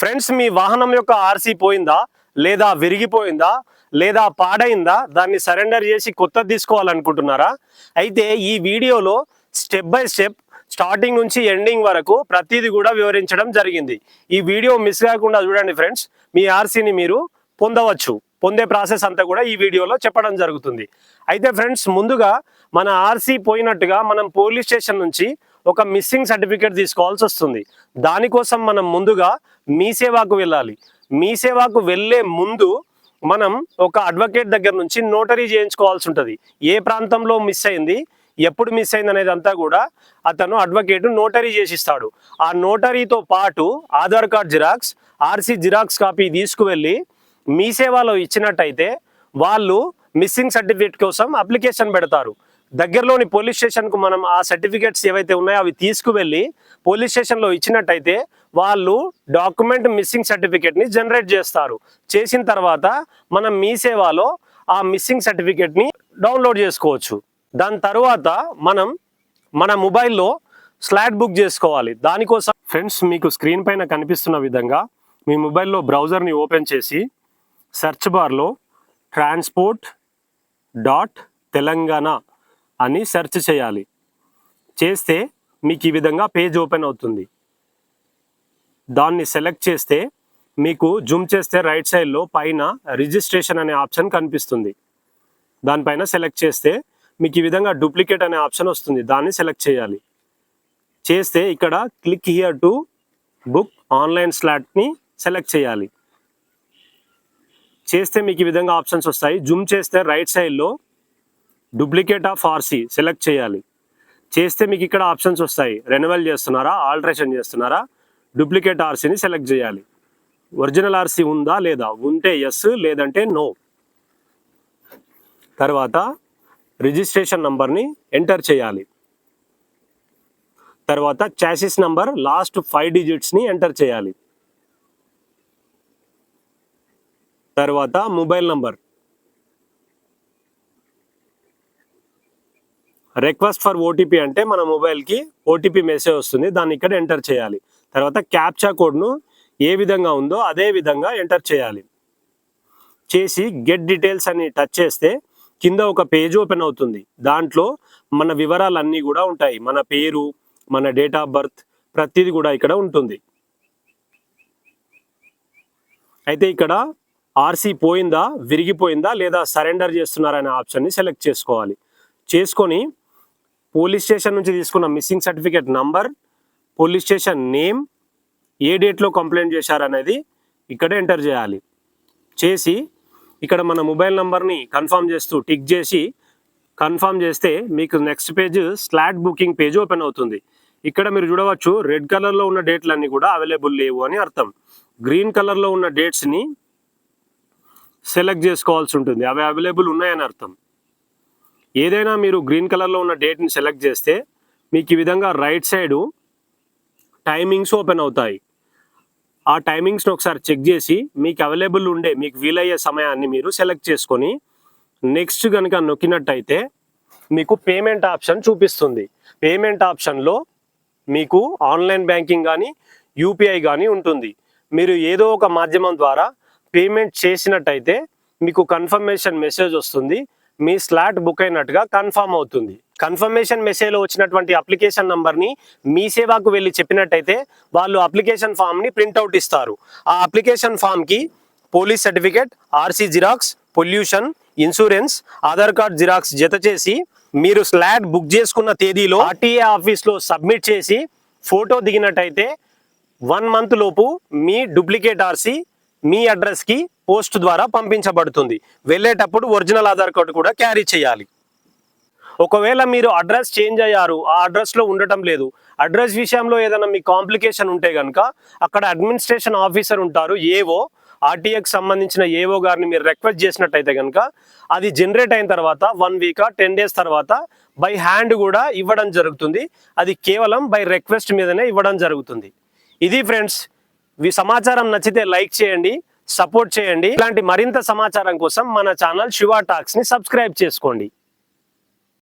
Friends మీ వాహనం యొక్క RC పోయిందా? లేదా విరిగిపోయిందా? లేదా పాడైందా? దాన్ని సరెండర్ చేసి కొత్తది తీసుకోవాలనుకుంటున్నారా? అయితే ఈ వీడియోలో స్టెప్ బై స్టెప్ స్టార్టింగ్ నుంచి ఎండింగ్ వరకు ప్రతిదీ కూడా వివరించడం జరిగింది. ఈ వీడియో మిస్ కాకుండా చూడండి ఫ్రెండ్స్ మీ ఆర్సీని మీరు పొందవచ్చు. పొందే ప్రాసెస్ అంతా కూడా ఈ వీడియోలో చెప్పడం జరుగుతుంది. అయితే ఫ్రెండ్స్ ముందుగా మన ఆర్సీ పోయినట్టుగా మనం పోలీస్ స్టేషన్ నుంచి ఒక మిస్సింగ్ సర్టిఫికేట్ తీసుకోవాల్సి వస్తుంది. దానికోసం మనం ముందుగా మీ సేవాకు వెళ్ళాలి. మీ సేవాకు వెళ్ళే ముందు మనం ఒక అడ్వకేట్ దగ్గర నుంచి నోటరీ చేయించుకోవాల్సి ఉంటుంది. ఏ ప్రాంతంలో మిస్ అయింది ఎప్పుడు మిస్ అయింది అనేది అంతా కూడా అతను అడ్వకేట్ నోటరీ చేసిస్తాడు. ఆ నోటరీతో పాటు Aadhaar card xerox RC xerox copy తీసుకువెళ్ళి మీ సేవలో ఇచ్చినట్టయితే వాళ్ళు మిస్సింగ్ సర్టిఫికేట్ కోసం అప్లికేషన్ పెడతారు. దగ్గరలోని పోలీస్ స్టేషన్కు మనం ఆ సర్టిఫికేట్స్ ఏవైతే ఉన్నాయో అవి తీసుకువెళ్ళి పోలీస్ స్టేషన్లో ఇచ్చినట్టయితే వాళ్ళు డాక్యుమెంట్ మిస్సింగ్ సర్టిఫికేట్ని జనరేట్ చేస్తారు. చేసిన తర్వాత మనం మీ సేవలో ఆ మిస్సింగ్ సర్టిఫికేట్ని డౌన్లోడ్ చేసుకోవచ్చు. దాని తర్వాత మనం మన మొబైల్లో స్లాట్ బుక్ చేసుకోవాలి. దానికోసం ఫ్రెండ్స్ మీకు స్క్రీన్ పైన కనిపిస్తున్న విధంగా మీ మొబైల్లో బ్రౌజర్ని ఓపెన్ చేసి సెర్చ్ బార్లో ట్రాన్స్పోర్ట్ డాట్ తెలంగాణ అని సెర్చ్ చేయాలి. చేస్తే మీకు ఈ విధంగా పేజ్ ఓపెన్ అవుతుంది. దాన్ని సెలెక్ట్ చేస్తే మీకు జూమ్ చేస్తే రైట్ సైడ్లో పైన రిజిస్ట్రేషన్ అనే ఆప్షన్ కనిపిస్తుంది. దానిపైన సెలెక్ట్ చేస్తే మీకు ఈ విధంగా డూప్లికేట్ అనే ఆప్షన్ వస్తుంది. దాన్ని సెలెక్ట్ చేయాలి. చేస్తే ఇక్కడ click here to book online స్లాట్ని select చేయాలి. చేస్తే మీకు ఈ విధంగా ఆప్షన్స్ వస్తాయి. జూమ్ చేస్తే రైట్ సైడ్లో డూప్లికేట్ ఆఫ్ ఆర్సీ సెలెక్ట్ చేయాలి. చేస్తే మీకు ఇక్కడ ఆప్షన్స్ వస్తాయి. రెన్యువల్ చేస్తున్నారా? ఆల్టరేషన్ చేస్తున్నారా? డూప్లికేట్ ఆర్సీని సెలెక్ట్ చేయాలి. ఒరిజినల్ ఆర్సీ ఉందా లేదా? ఉంటే ఎస్ లేదంటే నో తర్వాత రిజిస్ట్రేషన్ నంబర్ని ఎంటర్ చేయాలి. తర్వాత చాసిస్ నంబర్ లాస్ట్ ఫైవ్ డిజిట్స్ని ఎంటర్ చేయాలి. తర్వాత mobile number. Request for OTP అంటే మన మొబైల్కి ఓటీపీ మెసేజ్ వస్తుంది దాన్ని ఇక్కడ ఎంటర్ చేయాలి. తర్వాత క్యాప్చా కోడ్ను ఏ విధంగా ఉందో అదే విధంగా ఎంటర్ చేయాలి. చేసి గెట్ డీటెయిల్స్ అని టచ్ చేస్తే కింద ఒక పేజ్ ఓపెన్ అవుతుంది. దాంట్లో మన వివరాలన్నీ కూడా ఉంటాయి. మన పేరు మన డేట్ ఆఫ్ బర్త్ ప్రతిదీ కూడా ఇక్కడ ఉంటుంది. అయితే ఇక్కడ ఆర్సీ పోయిందా విరిగిపోయిందా లేదా సరెండర్ చేస్తున్నారనే ఆప్షన్ని సెలెక్ట్ చేసుకోవాలి. చేసుకొని పోలీస్ స్టేషన్ నుంచి తీసుకున్న missing certificate number police station name ఏ డేట్లో కంప్లైంట్ చేశారనేది ఇక్కడ ఎంటర్ చేయాలి. చేసి ఇక్కడ మన మొబైల్ నంబర్ని కన్ఫర్మ్ చేస్తూ టిక్ చేసి కన్ఫర్మ్ చేస్తే మీకు next page slot booking page open అవుతుంది. ఇక్కడ మీరు చూడవచ్చు రెడ్ కలర్లో ఉన్న డేట్లన్నీ కూడా అవైలబుల్ లేవు అని అర్థం. గ్రీన్ కలర్లో ఉన్న డేట్స్ని సెలెక్ట్ చేసుకోవాల్సి ఉంటుంది. అవి అవైలబుల్ ఉన్నాయని అర్థం. ఏదైనా మీరు గ్రీన్ కలర్లో ఉన్న డేట్ని సెలెక్ట్ చేస్తే మీకు ఈ విధంగా రైట్ సైడు టైమింగ్స్ ఓపెన్ అవుతాయి. ఆ టైమింగ్స్ని ఒకసారి చెక్ చేసి మీకు అవైలబుల్ ఉండే మీకు వీలయ్యే సమయాన్ని మీరు సెలెక్ట్ చేసుకొని నెక్స్ట్ కనుక నొక్కినట్టయితే మీకు పేమెంట్ ఆప్షన్ చూపిస్తుంది. పేమెంట్ ఆప్షన్లో మీకు ఆన్లైన్ బ్యాంకింగ్ కానీ యూపీఐ కానీ ఉంటుంది. మీరు ఏదో ఒక మాధ్యమం ద్వారా పేమెంట్ చేసినట్టయితే మీకు కన్ఫర్మేషన్ మెసేజ్ వస్తుంది. మీ స్లాట్ బుక్ అయినట్టుగా కన్ఫామ్ అవుతుంది. కన్ఫర్మేషన్ మెసేజ్లో వచ్చినటువంటి అప్లికేషన్ నంబర్ని మీ సేవకు వెళ్ళి చెప్పినట్టయితే వాళ్ళు అప్లికేషన్ ఫామ్ని ప్రింట్అవుట్ ఇస్తారు. ఆ application ఫామ్కి police certificate RC xerox pollution insurance Aadhaar card xerox జత చేసి మీరు స్లాట్ బుక్ చేసుకున్న తేదీలో ఆర్టీఏ ఆఫీస్లో సబ్మిట్ చేసి ఫోటో దిగినట్టయితే వన్ మంత్ లోపు మీ డూప్లికేట్ ఆర్సీ మీ అడ్రస్కి పోస్ట్ ద్వారా పంపించబడుతుంది. వెళ్ళేటప్పుడు ఒరిజినల్ ఆధార్ కార్డు కూడా క్యారీ చేయాలి. ఒకవేళ మీరు అడ్రస్ చేంజ్ అయ్యారు ఆ అడ్రస్లో ఉండటం లేదు అడ్రస్ విషయంలో ఏదైనా మీ కాంప్లికేషన్ ఉంటే కనుక అక్కడ అడ్మినిస్ట్రేషన్ ఆఫీసర్ ఉంటారు ఏవో ఆర్టీఏకి సంబంధించిన ఏవో గారిని మీరు రిక్వెస్ట్ చేసినట్టయితే కనుక అది జనరేట్ అయిన తర్వాత వన్ వీక్ టెన్ డేస్ తర్వాత బై హ్యాండ్ కూడా ఇవ్వడం జరుగుతుంది. అది కేవలం బై రిక్వెస్ట్ మీదనే ఇవ్వడం జరుగుతుంది. ఇది ఫ్రెండ్స్ సమాచారం నచ్చితే లైక్ చేయండి సపోర్ట్ చేయండి. ఇలాంటి మరింత సమాచారం కోసం మన ఛానల్ శివ టాక్స్ని సబ్స్క్రైబ్ చేసుకోండి.